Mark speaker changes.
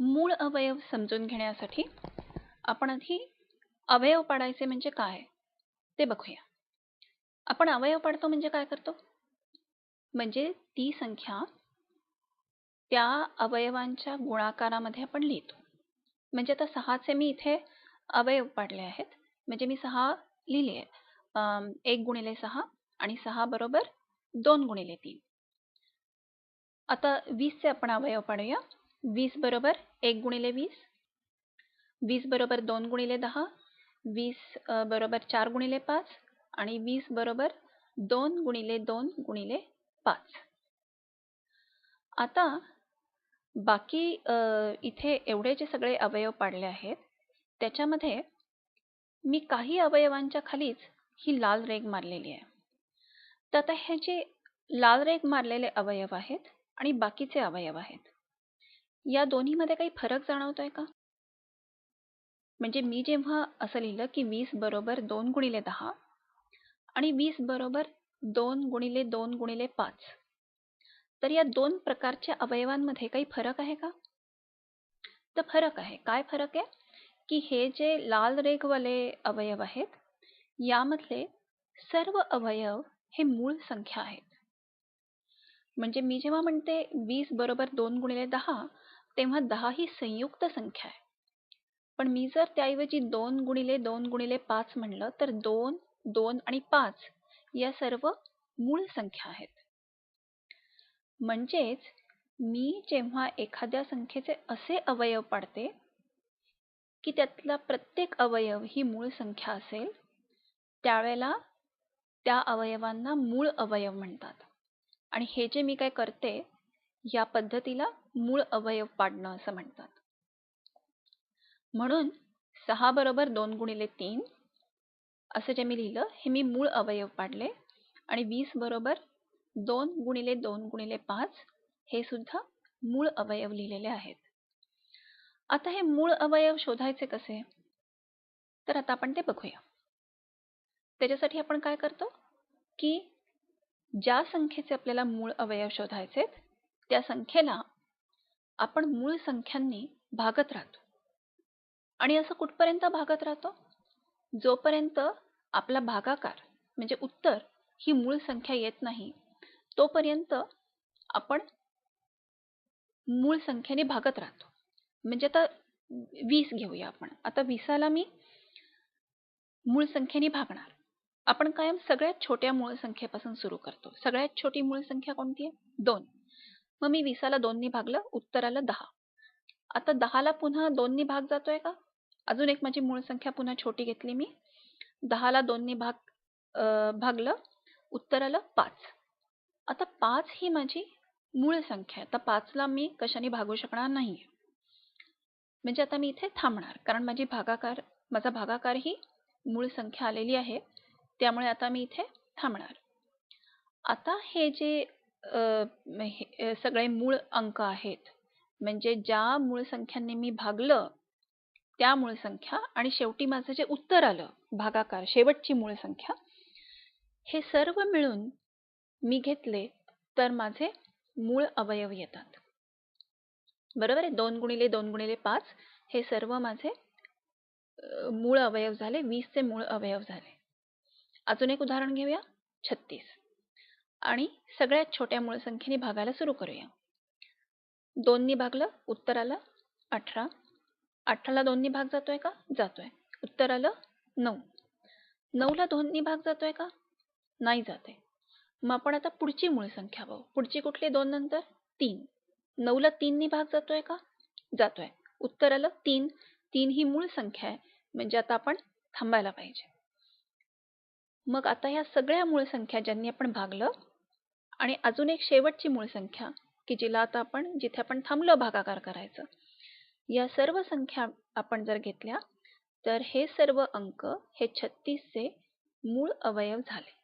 Speaker 1: मूळ अवयव समजून घेण्यासाठी आपण आधी अवयव पाडायचे म्हणजे काय ते बघूया. आपण अवयव पाडतो म्हणजे काय करतो? म्हणजे ती संख्या त्या अवयवांच्या गुणाकारामध्ये आपण लिहितो. म्हणजे आता सहाचे मी इथे अवयव पाडले आहेत. म्हणजे मी सहा लिहिले आहे एक गुणिले सहा आणि सहा बरोबर दोन गुणिले तीन. आता वीसचे आपण अवयव पाडूया. वीस बरोबर एक गुणिले वीस. वीस बरोबर दोन गुणिले दहा. वीस बरोबर चार गुणिले पाच. आणि वीस बरोबर दोन गुणिले दोन गुणिले पाच. आता बाकी इथे एवढे जे सगळे अवयव पाडले आहेत त्याच्यामध्ये मी काही अवयवांच्या खालीच ही लाल रेग मारलेली आहे. तर आता हे जे लाल रेग मारलेले अवयव आहेत आणि बाकीचे अवयव आहेत या दोन्हीमध्ये काही फरक जाणवतोय का? म्हणजे मी जेव्हा असं लिहिलं की वीस बरोबर दोन गुणिले दहा आणि वीस बरोबर दोन गुणिले दोन गुणिले पाच तर या दोन प्रकारच्या अवयवांमध्ये काही फरक आहे का? तर फरक आहे. काय फरक आहे? की हे जे लाल रेघवाले अवयव आहेत यामधले सर्व अवयव हे मूळ संख्या आहेत. म्हणजे मी जेव्हा म्हणते वीस बरोबर दोन गुणिले दहा तेव्हा दहा ही संयुक्त संख्या आहे. पण मी जर त्याऐवजी दोन गुणिले दोन गुणिले पाच म्हणलं तर दोन दोन आणि पाच या सर्व मूळ संख्या आहेत. म्हणजेच मी जेव्हा एखाद्या संख्येचे असे अवयव पाडते की त्यातला प्रत्येक अवयव ही मूळ संख्या असेल त्यावेळेला त्या अवयवांना मूळ अवयव म्हणतात. आणि हे जे मी काय करते या पद्धतीला मूळ अवयव पाडणं असं म्हणतात. म्हणून सहा बरोबर दोन गुणिले तीन असं जे मी लिहिलं हे मी मूळ अवयव पाडले. आणि वीस बरोबर दोन गुणिले दोन गुणिले पाच हे सुद्धा मूळ अवयव लिहिलेले आहेत. आता हे मूळ अवयव शोधायचे कसे? तर आता आपण ते बघूया. त्याच्यासाठी आपण काय करतो? की ज्या संख्येचे आपल्याला मूळ अवयव शोधायचे त्या संख्येला आपण मूळ संख्यांनी भागत राहतो. आणि असं कुठपर्यंत भागत राहतो? जोपर्यंत आपला भागाकार म्हणजे उत्तर ही मूळ संख्या येत नाही तोपर्यंत आपण मूळ संख्येने भागत राहतो. म्हणजे आता वीस घेऊया आपण. आता वीसाला मी मूळ संख्येने भागणार. आपण कायम सगळ्यात छोट्या मूळ संख्येपासून सुरू करतो. सगळ्यात छोटी मूळ संख्या कोणती आहे? दोन. मग मी वीसाला दोननी भागलं उत्तर आलं दहा. आता दहाला पुन्हा दोननी भाग जातोय का? अजून एक माझी मूळ संख्या पुन्हा छोटी घेतली मी. दहाला दोननी भाग भागलं उत्तर आलं पाच. आता पाच ही माझी मूळ संख्या आहे. आता पाचला मी कशाने भागू शकणार नाही म्हणजे आता मी इथे थांबणार. कारण माझी भागाकार माझा भागाकार ही मूळ संख्या आलेली आहे. त्यामुळे आता मी इथे थांबणार. आता हे जे सगळे मूळ अंक आहेत. म्हणजे ज्या मूळ संख्यांनी मी भागलं त्या मूळ संख्या आणि शेवटी माझं जे उत्तर आलं भागाकार शेवटची मूळ संख्या हे सर्व मिळून मी घेतले तर माझे मूळ अवयव येतात. बरोबर आहे? दोन गुणिले दोन गुणिले पाच हे सर्व माझे मूळ अवयव झाले वीसचे मूळ अवयव झाले. अजून एक उदाहरण घेऊया. छत्तीस. आणि सगळ्यात छोट्या मूळ संख्येने भागायला सुरू करूया. दोननी भागलं उत्तर आलं अठरा. अठराला दोननी भाग जातोय का? जातोय. उत्तर आलं नऊ. नऊला दोननी भाग जातोय का? नाही जाते मग आपण आता पुढची मूळ संख्या पाहू पुढची कुठली? दोन नंतर तीन. नऊला तीननी भाग जातोय का? जातोय. उत्तर आलं तीन. तीन ही मूळ संख्या आहे. म्हणजे आता आपण थांबायला पाहिजे. मग आता ह्या सगळ्या मूळ संख्या ज्यांनी आपण भागलं आणि अजून एक शेवटची मूळ संख्या की जिला आता आपण जिथे आपण थांबलो भागाकार करायचं. या सर्व संख्या आपण जर घेतल्या तर हे सर्व अंक हे छत्तीसचे मूळ अवयव झाले.